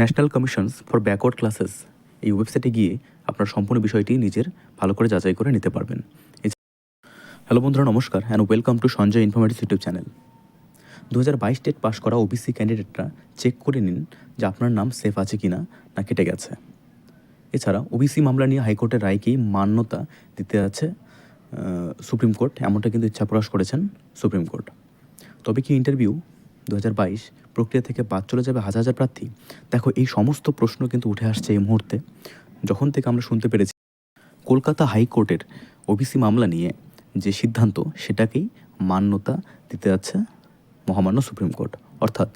National commissions for backward classes এই ওয়েবসাইটে গিয়ে আপনার সম্পূর্ণ বিষয়টি নিজের ভালো করে যাচাই করে নিতে পারবেন। হ্যালো বন্ধুরা, নমস্কার and welcome to Sanjay informative YouTube channel দু হাজার বাইশ টেট পাস করা ওবিসি ক্যান্ডিডেটরা চেক করে নিন যে আপনার নাম সেফ আছে কি না না কেটে গেছে। এছাড়া ওবিসি মামলা নিয়ে হাইকোর্টের রায়কেই মান্যতা দিতে আছে সুপ্রিম কোর্ট এমনটা কিন্তু ইচ্ছা প্রকাশ করেছেন সুপ্রিম কোর্ট তবে কি ইন্টারভিউ দু হাজার বাইশ প্রক্রিয়া থেকে বাদ চলে যাবে হাজার হাজার প্রার্থী। দেখো, এই সমস্ত প্রশ্ন কিন্তু উঠে আসছে এই মুহূর্তে। যখন থেকে আমরা শুনতে পেরেছি, কলকাতা হাইকোর্টের ওবিসি মামলা নিয়ে যে সিদ্ধান্ত, সেটাকেই মান্যতা দিতে যাচ্ছে মহামান্য সুপ্রিম কোর্ট। অর্থাৎ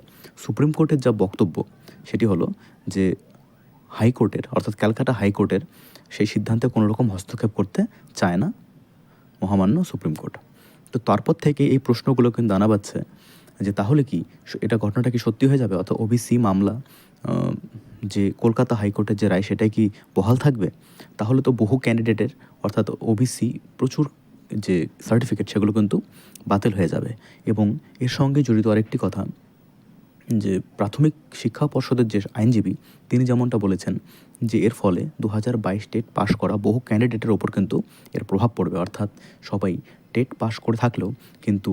সুপ্রিম কোর্টের যা বক্তব্য, সেটি হলো যে হাইকোর্টের, অর্থাৎ ক্যালকাটা হাইকোর্টের সেই সিদ্ধান্তে কোনো রকম হস্তক্ষেপ করতে চায় না মহামান্য সুপ্রিম কোর্ট। তো তারপর থেকে এই প্রশ্নগুলো কিন্তু জানা পাচ্ছে যে তাহলে কি এটা ঘটনাটা কি সত্যি হয়ে যাবে? অর্থাৎ ওবিসি মামলা যে কলকাতা হাইকোর্টের যে রায়, সেটাই কি বহাল থাকবে? তাহলে তো বহু ক্যান্ডিডেটের, অর্থাৎ ওবিসি প্রচুর যে সার্টিফিকেট সেগুলো কিন্তু বাতিল হয়ে যাবে। এবং এর সঙ্গে জড়িত আরেকটি কথা, যে প্রাথমিক শিক্ষা পর্ষদের যে আইনজীবী, তিনি যেমনটা বলেছেন, যে এর ফলে দু হাজার বাইশ টেট পাশ করা বহু ক্যান্ডিডেটের ওপর কিন্তু এর প্রভাব পড়বে। অর্থাৎ সবাই টেট পাশ করে থাকলেও কিন্তু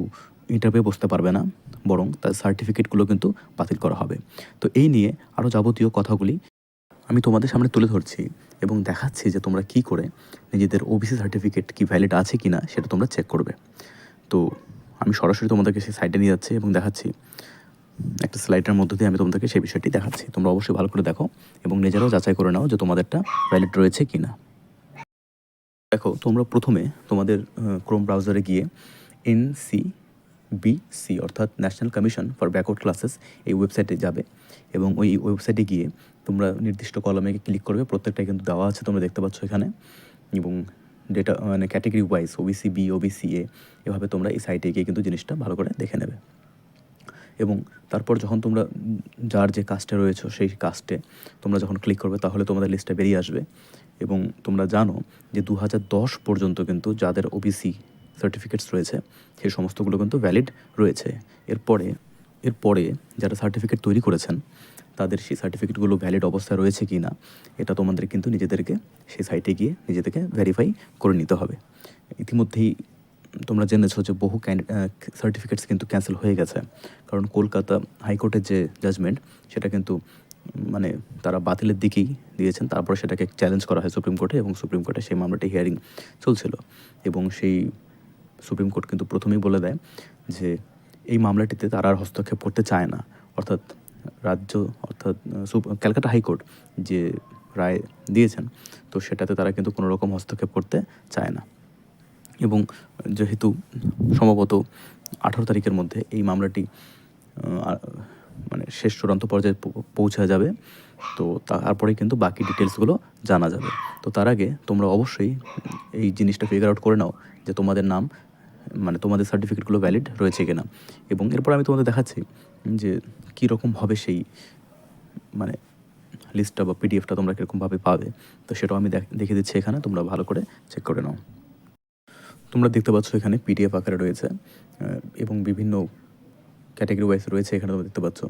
ইন্টারভিউ বসতে পারবে না। বরং তার সার্টিফিকেটগুলো কিন্তু বাতিল করা হবে। তো এই নিয়ে আরও যাবতীয় কথাগুলি আমি তোমাদের সামনে তুলে ধরছি এবং দেখাচ্ছি যে তোমরা কি করে নিজেদের ওবিসি সার্টিফিকেট কি ভ্যালিড আছে কি না সেটা তোমরা চেক করবে। তো আমি সরাসরি তোমাদেরকে সেই সাইটে নিয়ে যাচ্ছি এবং দেখাচ্ছি। একটা স্লাইডের মধ্য দিয়ে আমি তোমাদেরকে সেই বিষয়টি দেখাচ্ছি। তোমরা অবশ্যই ভালো করে দেখো এবং নিজেরাও যাচাই করে নাও যে তোমাদেরটা ভ্যালিড রয়েছে কি না। দেখো, তোমরা প্রথমে তোমাদের ক্রোম ব্রাউজারে গিয়ে এনসি বিসি অর্থাৎ national commission for backward classes এই ওয়েবসাইটে যাবে এবং ওই ওয়েবসাইটে গিয়ে তোমরা নির্দিষ্ট কলমে ক্লিক করবে। প্রত্যেকটাই কিন্তু দেওয়া আছে, তোমরা দেখতে পাচ্ছ এখানে। এবং ডেটা মানে category wise OBC B OBC A এভাবে তোমরা এই সাইটে গিয়ে কিন্তু জিনিসটা ভালো করে দেখে নেবে। এবং তারপর যখন তোমরা যার যে কাস্টে রয়েছো, সেই কাস্টে তোমরা যখন ক্লিক করবে, তাহলে তোমাদের লিস্টটা বেরিয়ে আসবে। এবং তোমরা জানো যে দু হাজার দশ পর্যন্ত কিন্তু যাদের ওবিসি সার্টিফিকেটস রয়েছে, সেই সমস্তগুলো কিন্তু ভ্যালিড রয়েছে। এরপরে এরপরে যারা সার্টিফিকেট তৈরি করেছেন, তাদের সেই সার্টিফিকেটগুলো ভ্যালিড অবস্থায় রয়েছে কি না এটা তোমাদের কিন্তু নিজেদেরকে সেই সাইটে গিয়ে নিজেদেরকে ভেরিফাই করে নিতে হবে। ইতিমধ্যেই তোমরা জেনেছো যে বহু সার্টিফিকেটস কিন্তু ক্যান্সেল হয়ে গেছে। কারণ কলকাতা হাইকোর্টের যে জাজমেন্ট সেটা কিন্তু মানে তারা বাতিলের দিকেই দিয়েছেন। তারপরে সেটাকে চ্যালেঞ্জ করা হয় সুপ্রিম কোর্টে এবং সুপ্রিম কোর্টে সেই মামলাটি হিয়ারিং চলছিল। এবং সেই সুপ্রিম কোর্ট কিন্তু প্রথমেই বলে দেয় যে এই মামলাটিতে তারা আর হস্তক্ষেপ করতে চায় না। অর্থাৎ রাজ্য, অর্থাৎ ক্যালকাটা হাইকোর্ট যে রায় দিয়েছেন, তো সেটাতে তারা কিন্তু কোনো রকম হস্তক্ষেপ করতে চায় না। এবং যেহেতু সম্ভবত আঠারো তারিখের মধ্যে এই মামলাটি মানে শেষ চূড়ান্ত পর্যায়ে পৌঁছা যাবে, তো তারপরে কিন্তু বাকি ডিটেলসগুলো জানা যাবে। তো তার আগে তোমরা অবশ্যই এই জিনিসটা ফিগার আউট করে নাও যে তোমাদের নাম মানে তোমাদের সার্টিফিকেটগুলো ভ্যালিড রয়েছে কিনা। এবং এরপর আমি তোমাদের দেখাচ্ছি যে কী রকম হবে সেই মানে লিস্টটা বা পিডিএফটা তোমরা কীরকমভাবে পাবে। তো সেটাও আমি দেখ- দিচ্ছি এখানে, তোমরা ভালো করে চেক করে নাও। তোমরা দেখতে পাচ্ছ এখানে পিডিএফ আকারে রয়েছে এবং বিভিন্ন ক্যাটাগরি ওয়াইজ রয়েছে এখানে তোমরা দেখতে পাচ্ছ।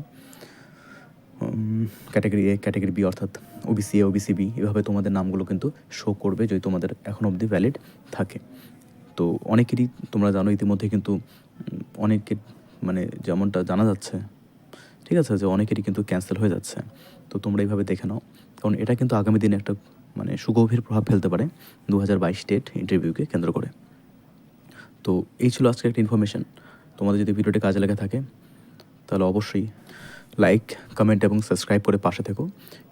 ক্যাটাগরি এ ক্যাটাগরি বি অর্থাৎ ওবিসি এ ওবিসি বি এভাবে তোমাদের নামগুলো কিন্তু শো করবে যদি তোমাদের এখন অবধি ভ্যালিড থাকে। তো অনেকেরই তোমরা জানো ইতিমধ্যে কিন্তু উম, অনেকের মানে যেমনটা জানা যাচ্ছে ঠিক আছে যে অনেকেরই কিন্তু ক্যান্সেল হয়ে যাচ্ছে। তো তোমরা এইভাবে দেখে নাও। কারণ এটা কিন্তু আগামী দিনে একটা মানে সুগভীর প্রভাব ফেলতে পারে দু হাজার বাইশ স্টেট ইন্টারভিউকে কেন্দ্র করে। তো এই ছিল আজকে একটা ইনফরমেশন তোমাদের যদি ভিডিওটি কাজে লেগে থাকে তাহলে অবশ্যই লাইক কমেন্ট এবং সাবস্ক্রাইব করে পাশে থেকো।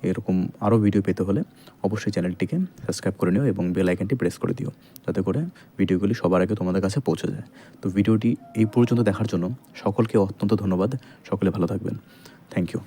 এরকম আরও ভিডিও পেতে হলে অবশ্যই চ্যানেলটিকে সাবস্ক্রাইব করে নিও এবং বেল আইকনটি প্রেস করে দিও, যাতে করে ভিডিওগুলি সবার আগে তোমাদের কাছে পৌঁছে যায়। তো ভিডিওটি এই পর্যন্ত দেখার জন্য সকলকে অত্যন্ত ধন্যবাদ। সকলে ভালো থাকবেন। Thank you